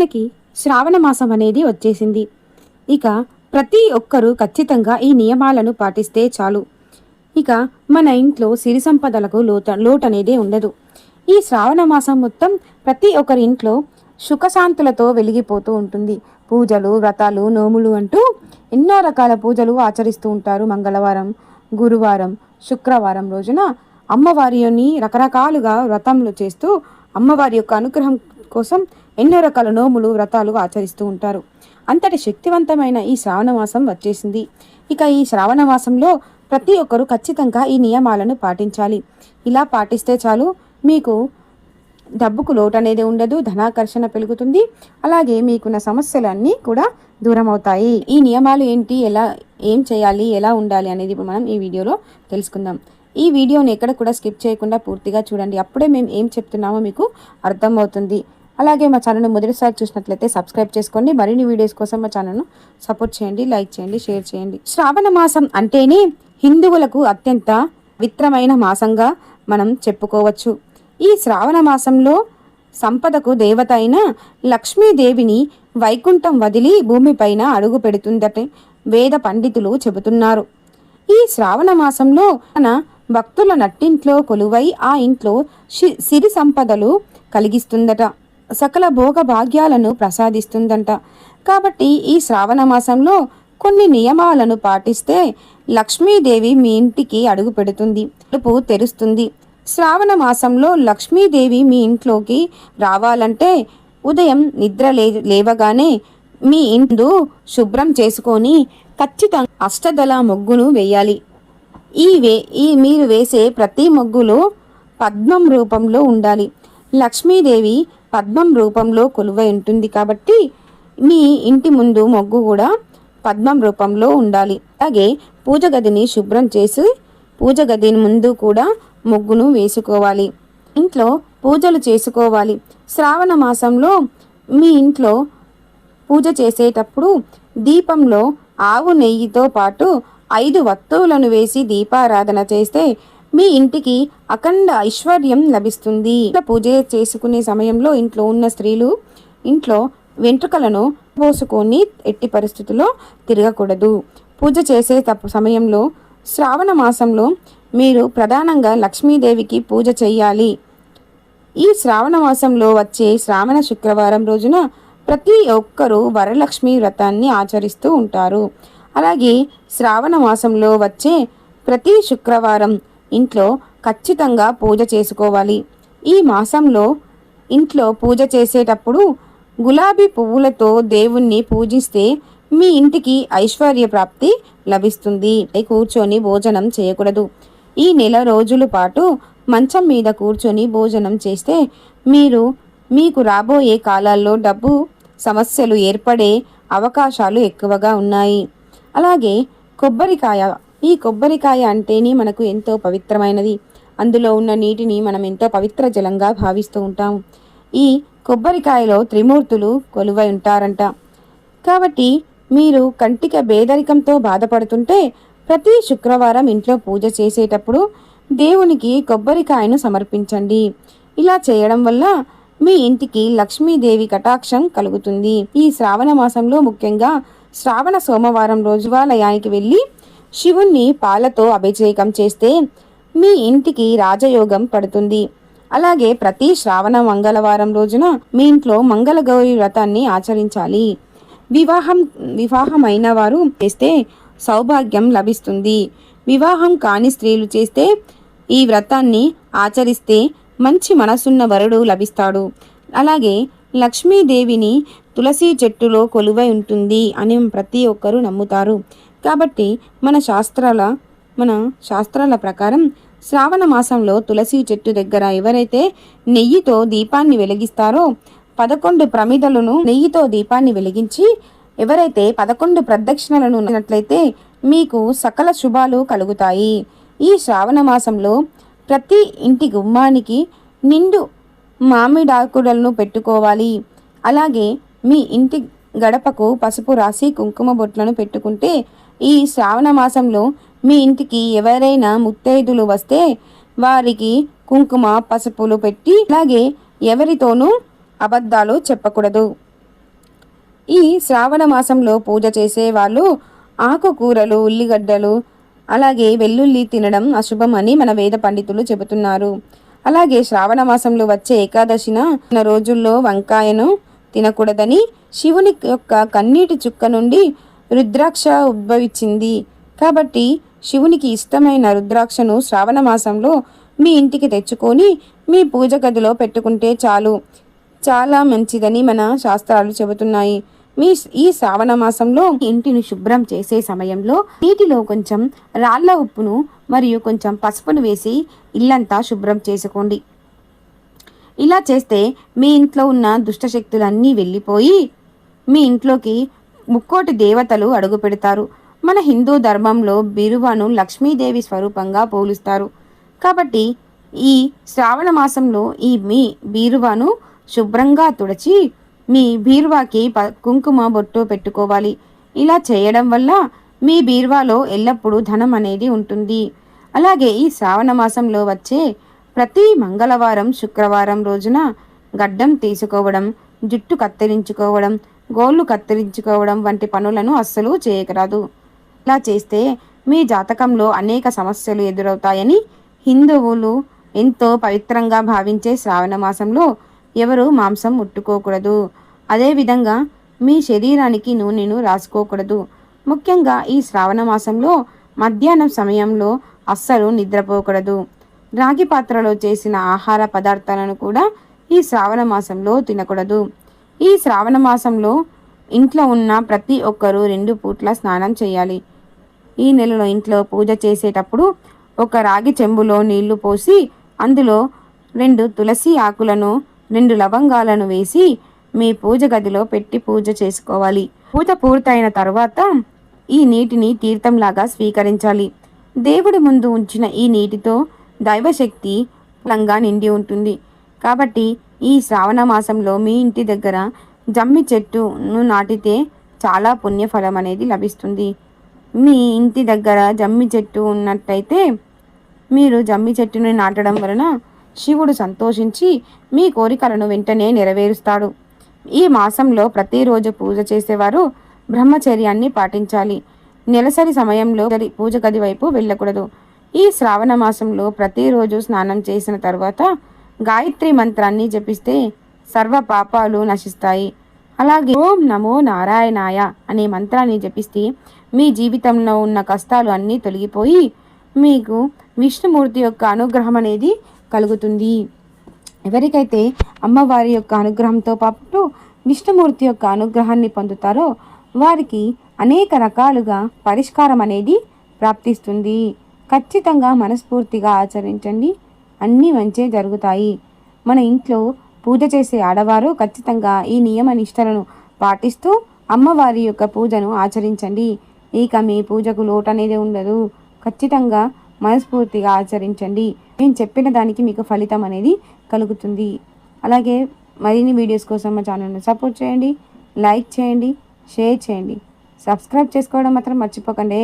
మనకి శ్రావణ మాసం అనేది వచ్చేసింది. ఇక ప్రతి ఒక్కరూ ఖచ్చితంగా ఈ నియమాలను పాటిస్తే చాలు. ఇక మన ఇంట్లో సిరి సంపదలకు లోట లోటనేదే అనేది ఉండదు. ఈ శ్రావణ మాసం మొత్తం ప్రతి ఒక్కరి ఇంట్లో సుఖశాంతులతో వెలిగిపోతూ ఉంటుంది. పూజలు వ్రతాలు నోములు అంటూ ఎన్నో రకాల పూజలు ఆచరిస్తూ ఉంటారు మంగళవారం గురువారం శుక్రవారం రోజున అమ్మవారిని రకరకాలుగా వ్రతంలో చేస్తూ అమ్మవారి యొక్క అనుగ్రహం కోసం ఎన్నో రకాల నోములు వ్రతాలు ఆచరిస్తూ ఉంటారు. అంతటి శక్తివంతమైన ఈ శ్రావణమాసం వచ్చేసింది. ఇక ఈ శ్రావణ మాసంలో ప్రతి ఒక్కరూ ఖచ్చితంగా ఈ నియమాలను పాటించాలి. ఇలా పాటిస్తే చాలు మీకు డబ్బుకు లోటు అనేది ఉండదు ధనాకర్షణ పెరుగుతుంది అలాగే మీకున్న సమస్యలన్నీ కూడా దూరం అవుతాయి ఈ నియమాలు ఏంటి ఎలా ఏం చేయాలి ఎలా ఉండాలి అనేది ఇప్పుడు మనం ఈ వీడియోలో తెలుసుకుందాం. ఈ వీడియోని ఎక్కడ కూడా స్కిప్ చేయకుండా పూర్తిగా చూడండి. అప్పుడే మేము ఏం చెప్తున్నామో మీకు అర్థమవుతుంది. అలాగే మా ఛానల్ని మొదటిసారి చూసినట్లయితే సబ్స్క్రైబ్ చేసుకోండి. మరిన్ని వీడియోస్ కోసం మా ఛానల్ను సపోర్ట్ చేయండి లైక్ చేయండి షేర్ చేయండి. శ్రావణ మాసం అంటేనే హిందువులకు అత్యంత విత్రమైన మాసంగా మనం చెప్పుకోవచ్చు. ఈ శ్రావణ మాసంలో సంపదకు దేవత అయిన లక్ష్మీదేవిని వైకుంఠం వదిలి భూమిపైన అడుగు పెడుతుందట వేద పండితులు చెబుతున్నారు. ఈ శ్రావణ మాసంలో తన భక్తుల నట్టింట్లో కొలువై ఆ ఇంట్లో సిరి సంపదలు కలిగిస్తుందట. సకల భోగ భాగ్యాలను ప్రసాదిస్తుందంట. కాబట్టి ఈ శ్రావణ మాసంలో కొన్ని నియమాలను పాటిస్తే లక్ష్మీదేవి మీ ఇంటికి అడుగు పెడుతుంది తలుపు తెరుస్తుంది. శ్రావణ మాసంలో లక్ష్మీదేవి మీ ఇంట్లోకి రావాలంటే ఉదయం నిద్ర లే లేవగానే మీ ఇందు శుభ్రం చేసుకొని ఖచ్చితంగా అష్టదళ ముగ్గును వేయాలి. ఈ వే ఈ మీరు వేసే ప్రతి ముగ్గులు పద్మం రూపంలో ఉండాలి. లక్ష్మీదేవి పద్మం రూపంలో కొలువై ఉంటుంది కాబట్టి మీ ఇంటి ముందు మొగ్గు కూడా పద్మం రూపంలో ఉండాలి. అలాగే పూజ గదిని శుభ్రం చేసి పూజ గది ముందు కూడా ముగ్గును వేసుకోవాలి. ఇంట్లో పూజలు చేసుకోవాలి. శ్రావణ మాసంలో మీ ఇంట్లో పూజ చేసేటప్పుడు దీపంలో ఆవు నెయ్యితో పాటు ఐదు వత్తువులను వేసి దీపారాధన చేస్తే మీ ఇంటికి అఖండ ఐశ్వర్యం లభిస్తుంది. పూజ చేసుకునే సమయంలో ఇంట్లో ఉన్న స్త్రీలు ఇంట్లో వెంట్రుకలను పోసుకొని ఎట్టి పరిస్థితుల్లో తిరగకూడదు. పూజ చేసే తప్పు సమయంలో శ్రావణ మాసంలో మీరు ప్రధానంగా లక్ష్మీదేవికి పూజ చేయాలి. ఈ శ్రావణ మాసంలో వచ్చే శ్రావణ శుక్రవారం రోజున ప్రతి ఒక్కరూ వరలక్ష్మి వ్రతాన్ని ఆచరిస్తూ ఉంటారు. అలాగే శ్రావణ మాసంలో వచ్చే ప్రతి శుక్రవారం ఇంట్లో ఖచ్చితంగా పూజ చేసుకోవాలి. ఈ మాసంలో ఇంట్లో పూజ చేసేటప్పుడు గులాబీ పువ్వులతో దేవుణ్ణి పూజిస్తే మీ ఇంటికి ఐశ్వర్య ప్రాప్తి లభిస్తుంది. కూర్చొని భోజనం చేయకూడదు. ఈ నెల రోజుల పాటు మంచం మీద కూర్చొని భోజనం చేస్తే మీరు మీకు రాబోయే కాలాల్లో డబ్బు సమస్యలు ఏర్పడే అవకాశాలు ఎక్కువగా ఉన్నాయి. అలాగే కొబ్బరికాయ ఈ కొబ్బరికాయ అంటేనే మనకు ఎంతో పవిత్రమైనది. అందులో ఉన్న నీటిని మనం ఎంతో పవిత్ర జలంగా భావిస్తూ ఉంటాం ఈ కొబ్బరికాయలో త్రిమూర్తులు కొలువై ఉంటారంట. కాబట్టి మీరు కంటిక బేదరికంతో బాధపడుతుంటే ప్రతి శుక్రవారం ఇంట్లో పూజ చేసేటప్పుడు దేవునికి కొబ్బరికాయను సమర్పించండి. ఇలా చేయడం వల్ల మీ ఇంటికి లక్ష్మీదేవి కటాక్షం కలుగుతుంది. ఈ శ్రావణ మాసంలో ముఖ్యంగా శ్రావణ సోమవారం రోజువాలయానికి వెళ్ళి శివుణ్ణి పాలతో అభిషేకం చేస్తే మీ ఇంటికి రాజయోగం పడుతుంది. అలాగే ప్రతి శ్రావణ మంగళవారం రోజున మీ ఇంట్లో మంగళగౌరి వ్రతాన్ని ఆచరించాలి. వివాహం వివాహమైన వారు చేస్తే సౌభాగ్యం లభిస్తుంది. వివాహం కాని స్త్రీలు చేస్తే ఈ వ్రతాన్ని ఆచరిస్తే మంచి మనసున్న వరుడు లభిస్తాడు. అలాగే లక్ష్మీదేవిని తులసి చెట్టులో కొలువై ఉంటుంది అని ప్రతి ఒక్కరూ నమ్ముతారు. కాబట్టి మన శాస్త్రాల మన శాస్త్రాల ప్రకారం శ్రావణ మాసంలో తులసి చెట్టు దగ్గర ఎవరైతే నెయ్యితో దీపాన్ని వెలిగిస్తారో పదకొండు ప్రమిదలను నెయ్యితో దీపాన్ని వెలిగించి ఎవరైతే పదకొండు ప్రదక్షిణలను ఉన్నట్లయితే మీకు సకల శుభాలు కలుగుతాయి. ఈ శ్రావణ మాసంలో ప్రతి ఇంటి గుమ్మానికి నిండు మామిడాకుడలను పెట్టుకోవాలి. అలాగే మీ ఇంటి గడపకు పసుపు రాసి కుంకుమ బొట్లను పెట్టుకుంటే ఈ శ్రావణ మాసంలో మీ ఇంటికి ఎవరైనా ముత్తైదులు వస్తే వారికి కుంకుమ పసుపులు పెట్టి అలాగే ఎవరితోనూ అబద్ధాలు చెప్పకూడదు. ఈ శ్రావణ మాసంలో పూజ చేసే వాళ్ళు ఆకుకూరలు ఉల్లిగడ్డలు అలాగే వెల్లుల్లి తినడం అశుభం అని మన వేద పండితులు చెబుతున్నారు. అలాగే శ్రావణ మాసంలో వచ్చే ఏకాదశిన రోజుల్లో వంకాయను తినకూడదని శివుని యొక్క కన్నీటి చుక్క నుండి రుద్రాక్ష ఉద్భవించింది. కాబట్టి శివునికి ఇష్టమైన రుద్రాక్షను శ్రావణ మాసంలో మీ ఇంటికి తెచ్చుకొని మీ పూజ గదిలో పెట్టుకుంటే చాలు. చాలా మంచిదని మన శాస్త్రాలు చెబుతున్నాయి. మీ ఈ శ్రావణ మాసంలో ఇంటిని శుభ్రం చేసే సమయంలో నీటిలో కొంచెం రాళ్ళ ఉప్పును మరియు కొంచెం పసుపును వేసి ఇల్లంతా శుభ్రం చేసుకోండి. ఇలా చేస్తే మీ ఇంట్లో ఉన్న దుష్టశక్తులన్నీ వెళ్ళిపోయి మీ ఇంట్లోకి ముక్కోటి దేవతలు అడుగు పెడతారు. మన హిందూ ధర్మంలో బిరువను లక్ష్మీదేవి స్వరూపంగా పోలుస్తారు. కాబట్టి ఈ శ్రావణ మాసంలో ఈ మీ బీరువాను శుభ్రంగా తుడిచి మీ బీరువాకి ప కుంకుమ బొట్టు పెట్టుకోవాలి. ఇలా చేయడం వల్ల మీ బీరువాలో ఎల్లప్పుడూ ధనం అనేది ఉంటుంది. అలాగే ఈ శ్రావణ మాసంలో వచ్చే ప్రతి మంగళవారం శుక్రవారం రోజున గడ్డం తీసుకోవడం జుట్టు కత్తిరించుకోవడం గోళ్ళు కత్తిరించుకోవడం వంటి పనులను అస్సలు చేయకరాదు. ఇలా చేస్తే మీ జాతకంలో అనేక సమస్యలు ఎదురవుతాయని హిందువులు ఎంతో పవిత్రంగా భావించే శ్రావణ మాసంలో ఎవరు మాంసం ముట్టుకోకూడదు. అదేవిధంగా మీ శరీరానికి నూనెను రాసుకోకూడదు. ముఖ్యంగా ఈ శ్రావణ మాసంలో మధ్యాహ్నం సమయంలో అస్సలు నిద్రపోకూడదు. రాగి పాత్రలో చేసిన ఆహార పదార్థాలను కూడా ఈ శ్రావణ మాసంలో తినకూడదు. ఈ శ్రావణ మాసంలో ఇంట్లో ఉన్న ప్రతి ఒక్కరూ రెండు పూట్ల స్నానం చేయాలి. ఈ నెలలో ఇంట్లో పూజ చేసేటప్పుడు ఒక రాగి చెంబులో నీళ్ళు పోసి అందులో రెండు తులసి ఆకులను రెండు లవంగాలను వేసి మీ పూజ గదిలో పెట్టి పూజ చేసుకోవాలి. పూజ పూర్తయిన తర్వాత ఈ నీటిని తీర్థంలాగా స్వీకరించాలి. దేవుడి ముందు ఉంచిన ఈ నీటితో దైవశక్తి బలంగా నిండి ఉంటుంది. కాబట్టి ఈ శ్రావణ మాసంలో మీ ఇంటి దగ్గర జమ్మి చెట్టును నాటితే చాలా పుణ్యఫలం అనేది లభిస్తుంది. మీ ఇంటి దగ్గర జమ్మి చెట్టు ఉన్నట్టయితే మీరు జమ్మి చెట్టుని నాటడం వలన శివుడు సంతోషించి మీ కోరికలను వెంటనే నెరవేరుస్తాడు. ఈ మాసంలో ప్రతిరోజు పూజ చేసేవారు బ్రహ్మచర్యాన్ని పాటించాలి. నెలసరి సమయంలో పూజ గది వైపు వెళ్ళకూడదు. ఈ శ్రావణ మాసంలో ప్రతిరోజు స్నానం చేసిన తర్వాత గాయత్రి మంత్రాన్ని జపిస్తే సర్వ పాపాలు నశిస్తాయి. అలాగే ఓం నమో నారాయణాయ అనే మంత్రాన్ని జపిస్తే మీ జీవితంలో ఉన్న కష్టాలు అన్నీ తొలగిపోయి మీకు విష్ణుమూర్తి యొక్క అనుగ్రహం అనేది కలుగుతుంది. ఎవరికైతే అమ్మవారి యొక్క అనుగ్రహంతో పాటు విష్ణుమూర్తి యొక్క అనుగ్రహాన్ని పొందుతారో వారికి అనేక రకాలుగా పరిష్కారం అనేది ప్రాప్తిస్తుంది. ఖచ్చితంగా మనస్ఫూర్తిగా ఆచరించండి. అన్నీ మంచే జరుగుతాయి. మన ఇంట్లో పూజ చేసే ఆడవారు ఖచ్చితంగా ఈ నియమ నిష్టలను పాటిస్తూ అమ్మవారి యొక్క పూజను ఆచరించండి. ఇక మీ పూజకు లోటు అనేది ఉండదు. ఖచ్చితంగా మనస్ఫూర్తిగా ఆచరించండి. నేను చెప్పిన దానికి మీకు ఫలితం అనేది కలుగుతుంది. అలాగే మరిన్ని వీడియోస్ కోసం మా ఛానల్ను సపోర్ట్ చేయండి. లైక్ చేయండి. షేర్ చేయండి. సబ్స్క్రైబ్ చేసుకోవడం మాత్రం మర్చిపోకండి.